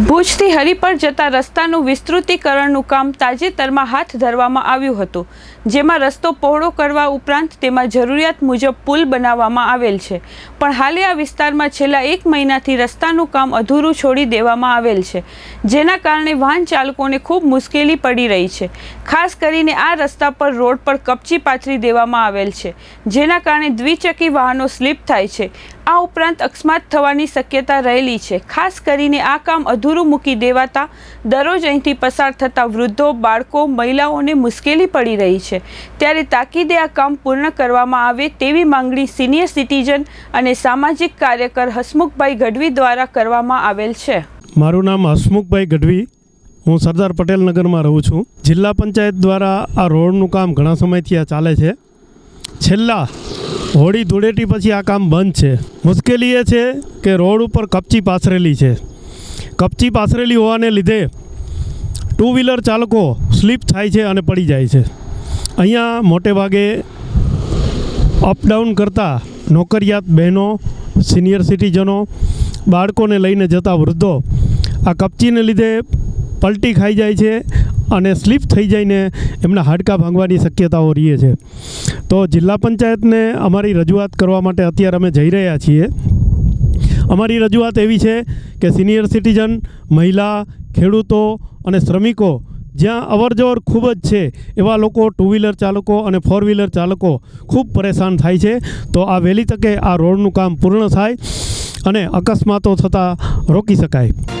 ભુજથી હરિપર જતા રસ્તાનું વિસ્તૃતીકરણનું કામ તાજેતરમાં હાથ ધરવામાં આવ્યું હતું. જેમાં રસ્તો પહોળો કરવા ઉપરાંત તેમાં જરૂરિયાત મુજબ પુલ બનાવવામાં આવેલ છે. પણ હાલે આ વિસ્તારમાં છેલ્લા એક મહિનાથી રસ્તાનું કામ અધૂરું છોડી દેવામાં આવેલ છે. જેના કારણે વાહન ચાલકોને ખૂબ મુશ્કેલી પડી રહી છે. ખાસ કરીને આ રસ્તા પર રોડ પર કપચી પાથરી દેવામાં આવેલ છે. જેના કારણે દ્વિચકી વાહનો સ્લીપ થાય છે. આ ઉપરાંત અકસ્માત થવાની શક્યતા રહેલી છે. ખાસ કરીને આ કામ અધૂરું મૂકી દેવાતા દરરોજ અહીંથી પસાર થતા વૃદ્ધો, બાળકો, મહિલાઓને મુશ્કેલી પડી રહી છે. ત્યારે તાકીદે આ કામ પૂર્ણ કરવામાં આવે તેવી માંગણી સિનિયર સિટીઝન અને સામાજિક કાર્યકર હસમુખભાઈ ગઢવી દ્વારા કરવામાં આવેલ છે. મારું નામ હસમુખભાઈ ગઢવી. હું સરદાર પટેલ નગરમાં રહું છું. જિલ્લા પંચાયત દ્વારા આ રોડનું કામ ઘણા સમયથી આ ચાલે છે. છેલ્લા હોળી ધૂળેટી પછી આ કામ બંધ છે. મુશ્કેલી એ છે કે રોડ ઉપર કપચી પાથરેલી છે. કપચી પાથરેલી હોવાને લીધે ટુ વ્હીલર ચાલકો સ્લીપ થાય છે અને પડી જાય છે. અહીંયા મોટે ભાગે અપડાઉન કરતા નોકરિયાત બહેનો, સિનિયર સિટીઝનો, બાળકોને લઈને જતા વૃદ્ધો આ કપચીને લીધે પલટી ખાઈ જાય છે અને સ્લીપ થઈ જઈને એમના હાડકાં ભાંગવાની શક્યતાઓ રહે છે. તો જિલ્લા પંચાયતને અમારી રજૂઆત કરવા માટે અત્યારે અમે જઈ રહ્યા છીએ. અમારી રજૂઆત એવી છે કે સિનિયર સિટીઝન મહિલા, ખેડૂતો અને શ્રમિકો જ્યાં અવરજવર ખૂબ જ છે, એવા લોકો ટુ વ્હીલર ચાલકો અને ફોર વ્હીલર ચાલકો ખૂબ પરેશાન થાય છે. તો આ વહેલી તકે આ રોડનું કામ પૂર્ણ થાય અને અકસ્માતો થતાં રોકી શકાય.